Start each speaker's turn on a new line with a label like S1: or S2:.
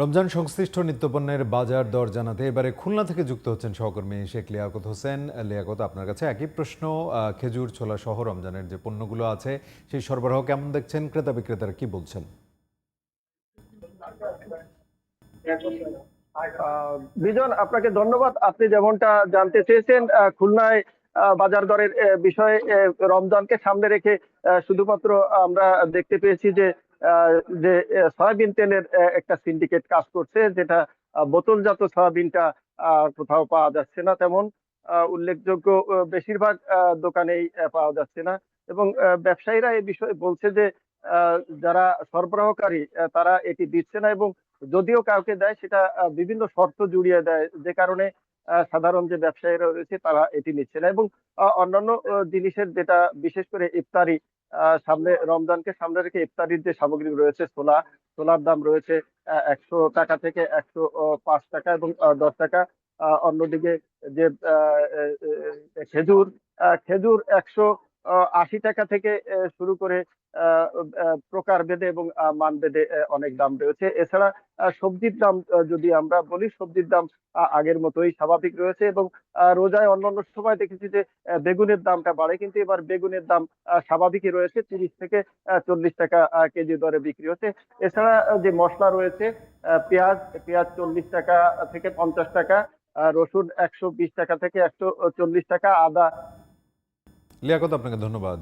S1: রমজান সংশ্লিষ্ট নিত্যপণ্যের বাজার দর জানাতে এবারে খুলনা থেকে যুক্ত হচ্ছেন সহকর্মী শেখ লিয়াকত হোসেন। লিয়াকত, আপনার কাছে একই প্রশ্ন খেজুর, ছোলা সহ রমজানের যে পণ্যগুলো আছে, সেই সরবরাহ কেমন দেখছেন? ক্রেতা বিক্রেতারা কি বলছেন?
S2: বিজন, আপনাকে ধন্যবাদ। আপনি যেমনটা জানতে চেয়েছেন খুলনায় বাজার দরের বিষয়ে রমজানকে সামনে রেখে শুধুমাত্র আমরা দেখতে পেয়েছি যে যে সয়াবিন তেলের একটা সিন্ডিকেট কাজ করছে, যেটা বোতলজাত সয়াবিনটা কোথাও পাওয়া যাচ্ছে না তেমন। উল্লেখযোগ্য বেশিরভাগ দোকানেই পাওয়া যাচ্ছে না। এবং ব্যবসায়ীরা এই বিষয়ে বলছে যে যারা সরবরাহকারী তারা এটি দিচ্ছে না এবং যদিও কাউকে দেয়, সেটা বিভিন্ন শর্ত জুড়িয়ে দেয়। যে কারণে সাধারণ যে ব্যবসায়ীরা রয়েছে, তারা এটি নিচ্ছে না। এবং অন্যান্য জিনিসের যেটা, বিশেষ করে ইফতারি সামনে রমজানকে সামনে রেখে ইফতারির যে সামগ্রী রয়েছে, ছোলা, ছোলার দাম রয়েছে একশো টাকা থেকে একশো পাঁচ টাকা এবং দশ টাকা। অন্যদিকে যে খেজুর খেজুর একশো আশি টাকা থেকে শুরু করে প্রকার ভেদে এবং মান ভেদে অনেক দাম রয়েছে। এছাড়া সবজির দাম যদি আমরা বলি, সবজির দাম আগের মতোই স্বাভাবিক রয়েছে এবং রোজায় অন্যান্য সময় দেখেছি যে বেগুনের দামটা বাড়ে। কিন্তু এবার বেগুনের দাম স্বাভাবিকই রয়েছে। তিরিশ থেকে চল্লিশ টাকা কেজি দরে বিক্রি হচ্ছে। এছাড়া যে মশলা রয়েছে পেঁয়াজ পেঁয়াজ চল্লিশ টাকা থেকে পঞ্চাশ টাকা রসুন একশো বিশ টাকা থেকে একশো চল্লিশ টাকা, আদা
S1: লিয়াকত আপনাকে ধন্যবাদ।